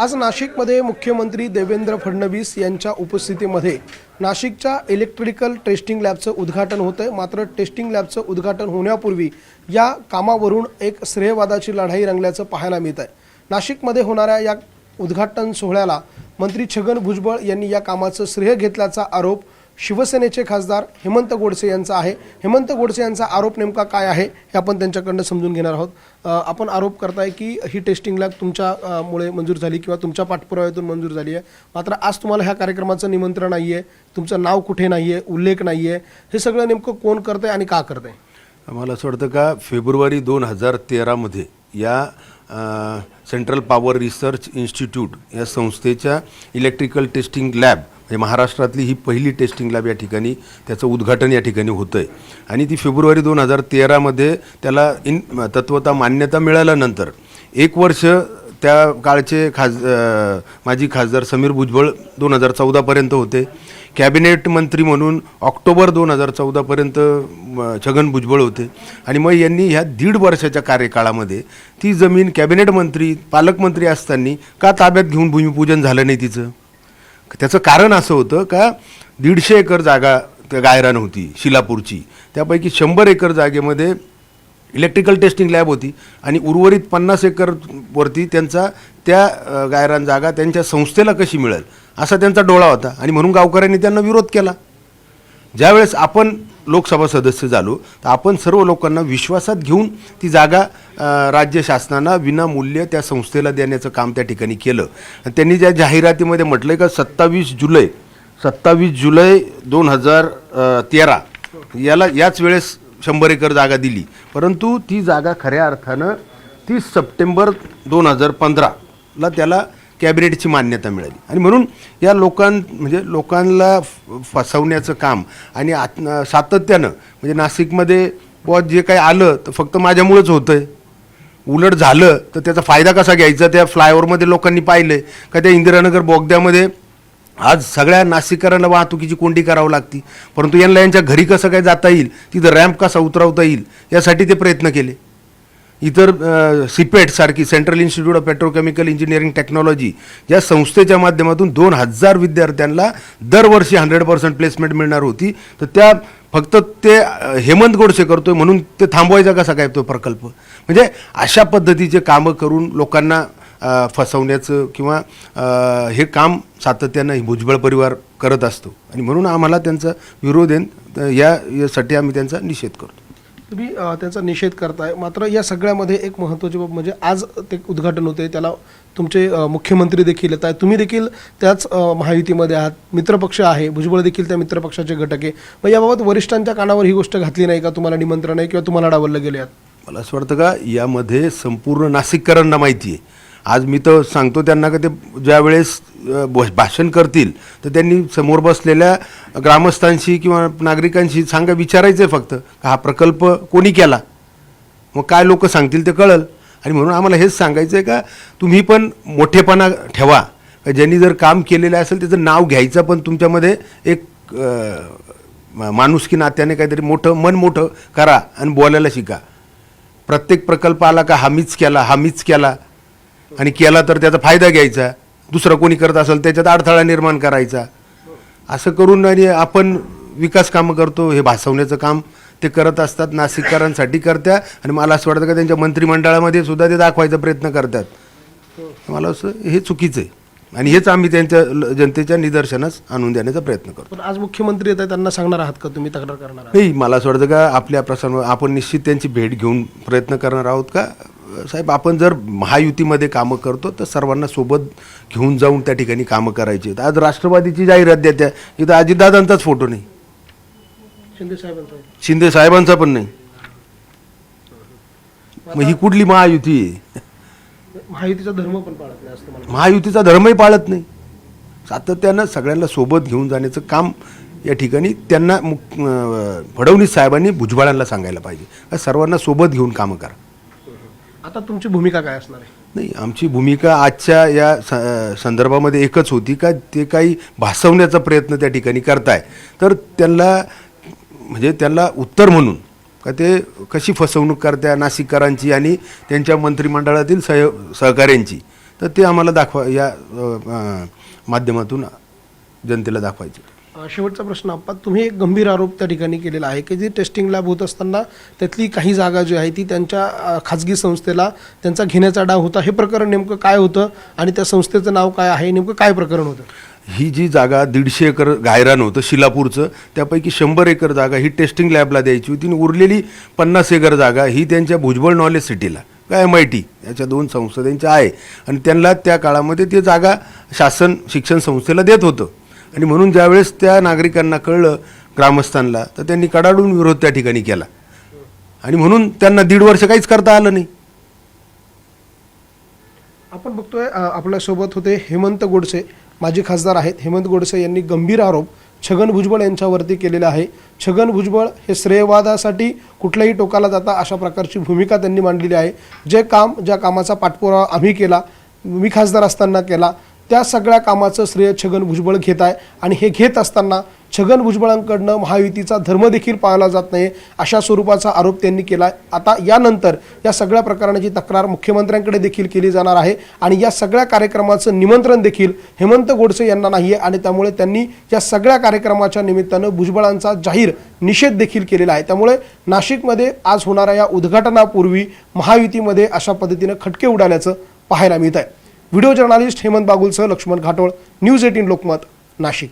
आज नाशिकमध्ये मुख्यमंत्री देवेंद्र फडणवीस यांच्या उपस्थितीमध्ये नाशिकच्या इलेक्ट्रिकल टेस्टिंग लॅबचं उद्घाटन होतं आहे मात्र टेस्टिंग लॅबचं उद्घाटन होण्यापूर्वी या कामावरून एक श्रेयवादाची लढाई रंगल्याचं पाहायला मिळत आहे नाशिकमध्ये होणाऱ्या या उद्घाटन सोहळ्याला मंत्री छगन भुजबळ यांनी या कामाचं श्रेय घेतल्याचा आरोप शिवसेनेचे खासदार हेमंत गोडसे यांचा आहे. हेमंत गोडसे यांचा आरोप नेमका काय आहे हे आपण त्यांच्याकडनं समजून घेणार आहोत. आपण आरोप करताय की ही टेस्टिंगला तुमच्यामुळे मंजूर झाली किंवा तुमच्या पाठपुराव्यातून मंजूर झाली आहे. मात्र आज तुम्हाला ह्या कार्यक्रमाचं निमंत्रण नाही आहे तुमचं नाव कुठे नाही आहे उल्लेख नाही आहे हे सगळं नेमकं कोण करतंय आणि का करतंय? आम्हाला असं वाटतं का फेब्रुवारी दोन हजार तेरामध्ये या सेंट्रल पॉवर रिसर्च इन्स्टिट्यूट या संस्थेच्या इलेक्ट्रिकल टेस्टिंग लॅब म्हणजे महाराष्ट्रातली ही पहिली टेस्टिंग लॅब या ठिकाणी त्याचं उद्घाटन या ठिकाणी होतं आहे आणि ती फेब्रुवारी दोन हजार तेरामध्ये त्याला इन तत्वता मान्यता मिळाल्यानंतर एक वर्ष त्या काळचे खास माजी खासदार समीर भुजबळ दोन हजार चौदापर्यंत होते. कॅबिनेट मंत्री म्हणून ऑक्टोबर दोन हजार चौदापर्यंत छगन भुजबळ होते. आणि मग यांनी ह्या दीड वर्षाच्या कार्यकाळामध्ये ती जमीन कॅबिनेट मंत्री पालकमंत्री असताना का ताब्यात घेऊन भूमिपूजन झालं नाही तिचं? त्याचं कारण असं होतं का दीडशे एकर जागा त्या गायरान होती शिलापूरची. त्यापैकी शंभर एकर जागेमध्ये इलेक्ट्रिकल टेस्टिंग लॅब होती आणि उर्वरित पन्नास एकरवरती त्यांचा त्या गायरान जागा त्यांच्या संस्थेला कशी मिळेल असा त्यांचा डोळा होता. आणि म्हणून गावकऱ्यांनी त्यांना विरोध केला. ज्यावेळेस आपण लोकसभा सदस्य झालो तर आपण सर्व लोकांना विश्वासात घेऊन ती जागा राज्य शासनानं विनामूल्य त्या संस्थेला देण्याचं काम त्या ठिकाणी केलं. आणि त्यांनी ज्या जाहिरातीमध्ये म्हटलं का सत्तावीस जुलै सत्तावीस जुलै दोन हजार तेरा याला याच वेळेस शंभर एकर जागा दिली. परंतु ती जागा खऱ्या अर्थानं तीस सप्टेंबर दोन हजार पंधराला त्याला कॅबिनेटची मान्यता मिळाली. आणि म्हणून या लोकां म्हणजे लोकांना फ- फसवण्याचं काम आणि आत सातत्यानं म्हणजे नाशिकमध्ये बॉ जे काही आलं तर फक्त माझ्यामुळंच होतं आहे उलट झालं तर त्याचा फायदा कसा घ्यायचा? त्या फ्लायओव्हरमध्ये लोकांनी पाहिलं का त्या इंदिरानगर बोगद्यामध्ये आज सगळ्या नाशिककरांना वाहतुकीची कोंडी करावं लागती. परंतु यांना यांच्या घरी कसं काय जाता येईल? तिथं रॅम्प कसा उतरवता येईल? यासाठी ते प्रयत्न केले. इतर सिपेट सारखी central institute of petrochemical engineering technology या संस्थेच्या माध्यमातून दोन हजार विद्यार्थ्यांना दरवर्षी हंड्रेड पर्सेंट प्लेसमेंट मिळणार होती. तर त्या फक्त ते हेमंत गोडसे करतोय म्हणून ते थांबवायचा कसा काय तो प्रकल्प? म्हणजे अशा पद्धतीचे कामं करून लोकांना फसवण्याचं किंवा हे काम सातत्यानं भुजबळ परिवार करत असतो. आणि म्हणून आम्हाला त्यांचा विरोध येन या यासाठी आम्ही त्यांचा निषेध करतो. तुम्ही त्याचा निषेध करताय. मात्र या सगळ्यामध्ये एक महत्त्वाची बाब म्हणजे आज ते उद्घाटन होते त्याला तुमचे मुख्यमंत्री देखील येत आहेत. तुम्ही देखील त्याच महायुतीमध्ये आहात. मित्रपक्ष आहे. भुजबळ देखील त्या मित्रपक्षाचे घटक आहे. मग याबाबत वरिष्ठांच्या कानावर ही गोष्ट घातली नाही का? तुम्हाला निमंत्रण आहे किंवा तुम्हाला डावललं गेले आहात? मला असं वाटतं का यामध्ये संपूर्ण नाशिककरांना माहिती आहे. आज मी तर सांगतो त्यांना का ते ज्यावेळेस भाषण करतील तर त्यांनी समोर बसलेल्या ग्रामस्थांशी किंवा नागरिकांशी सांगा विचारायचं आहे फक्त का हा प्रकल्प कोणी केला? मग काय लोक सांगतील ते कळल. आणि म्हणून आम्हाला हेच सांगायचं आहे का तुम्ही पण मोठेपणा ठेवा. ज्यांनी जर काम केलेलं असेल त्याचं नाव घ्यायचं पण तुमच्यामध्ये एक माणूस की माणुसकी नात्याने काहीतरी मोठं मन मोठं करा आणि बोलायला शिका. प्रत्येक प्रकल्प आला का हा मीच केला हा मीच केला. आणि केला तर त्याचा फायदा घ्यायचा. दुसरं कोणी करत असेल त्याच्यात अडथळा निर्माण करायचा. असं करून आणि आपण विकास कामं करतो हे भासवण्याचं काम ते करत असतात नाशिककरांसाठी करत्या. आणि मला असं वाटतं का त्यांच्या मंत्रिमंडळामध्ये सुद्धा ते दाखवायचा प्रयत्न करतात. मला असं हे चुकीचं आहे. आणि हेच आम्ही त्यांच्या जनतेच्या निदर्शनास आणून देण्याचा प्रयत्न करतो. आज मुख्यमंत्री येत आहेत त्यांना सांगणार आहात का तुम्ही तक्रार करणार नाही मला असं वाटतं का आपल्या प्रसंग आपण निश्चित त्यांची भेट घेऊन प्रयत्न करणार आहोत का? साहेब आपण जर महायुतीमध्ये कामं करतो तर सर्वांना सोबत घेऊन जाऊन त्या ठिकाणी कामं करायची आज राष्ट्रवादीची जाहिरात देत्या इथं अजितदादांचाच फोटो नाही. शिंदे साहेबांचा शिंदे साहेबांचा पण नाही. मग ही कुठली महायुती आहे? महायुतीचा धर्म पण पाळत नाही असं मला महायुतीचा धर्मही पाळत नाही. सातत्यानं सगळ्यांना सोबत घेऊन जाण्याचं काम या ठिकाणी त्यांना अं, फडणवीस साहेबांनी भुजबळांना सांगायला पाहिजे. सर्वांना सोबत घेऊन कामं करा. आता तुमची भूमिका काय असणार आहे? नाही आमची भूमिका आजच्या या स- संदर्भामध्ये एकच होती का ते काही भासवण्याचा प्रयत्न त्या ठिकाणी करताय. तर त्यांना म्हणजे त्यांना उत्तर म्हणून का ते कशी फसवणूक करत्या नाशिककरांची आणि त्यांच्या मंत्रिमंडळातील सह सहकाऱ्यांची तर ते आम्हाला दाखवा या माध्यमातून जनतेला दाखवायचे. शेवटचा प्रश्न आपण तुम्ही एक गंभीर आरोप त्या ठिकाणी केलेला आहे की जी टेस्टिंग लॅब होत असताना त्यातली काही जागा जी आहे ती त्यांच्या खाजगी संस्थेला त्यांचा घेण्याचा डाव होता. हे प्रकरण नेमकं काय होतं आणि त्या संस्थेचं नाव काय आहे? नेमकं काय प्रकरण होतं? ही जी जागा दीडशे एकर गायरान होतं शिलापूरचं त्यापैकी शंभर एकर जागा ही टेस्टिंग लॅबला द्यायची होती आणि उरलेली पन्नास एकर जागा ही त्यांच्या भुजबळ नॉलेज सिटीला काय एम आय टी याच्या दोन संस्था त्यांच्या आहे. आणि त्यांना त्या काळामध्ये ते जागा शासन शिक्षण संस्थेला देत होतं. आणि म्हणून ज्यावेळेस त्या नागरिकांना कळलं ग्रामस्थांना तर त्यांनी कडाडून विरोध त्या ठिकाणी केला. आणि म्हणून त्यांना दीड वर्ष काहीच करता आलं नाही. आपण बघतोय आपल्यासोबत होते हेमंत गोडसे. माजी खासदार आहेत. हेमंत गोडसे यांनी गंभीर आरोप छगन भुजबळ यांच्यावरती केलेला आहे. छगन भुजबळ हे श्रेयवादासाठी कुठल्याही टोकाला जाता अशा प्रकारची भूमिका त्यांनी मांडलेली आहे. जे काम ज्या कामाचा पाठपुरावा आम्ही केला मी खासदार असताना केला त्या सगळ्या कामाचं श्रेय छगन भुजबळ घेत आहे. आणि हे घेत असताना छगन भुजबळांकडनं महायुतीचा धर्म देखील पाळला जात नाही अशा स्वरूपाचा आरोप त्यांनी केला आहे आता यानंतर या सगळ्या प्रकरणाची तक्रार मुख्यमंत्र्यांकडे देखील केली जाणार आहे आणि या सगळ्या कार्यक्रमाचं निमंत्रण देखील हेमंत गोडसे यांना नाही आहे आणि त्यामुळे त्यांनी या सगळ्या कार्यक्रमाच्या निमित्तानं भुजबळांचा जाहीर निषेध देखील केलेला आहे. त्यामुळे नाशिकमध्ये आज होणाऱ्या या उद्घाटनापूर्वी महायुतीमध्ये अशा पद्धतीनं खटके उडाल्याचं पाहायला मिळत आहे व्हिडिओ जर्नालिस्ट हेमंत बागुलसह लक्ष्मण घाटोळ न्यूज एटीन लोकमत नाशिक.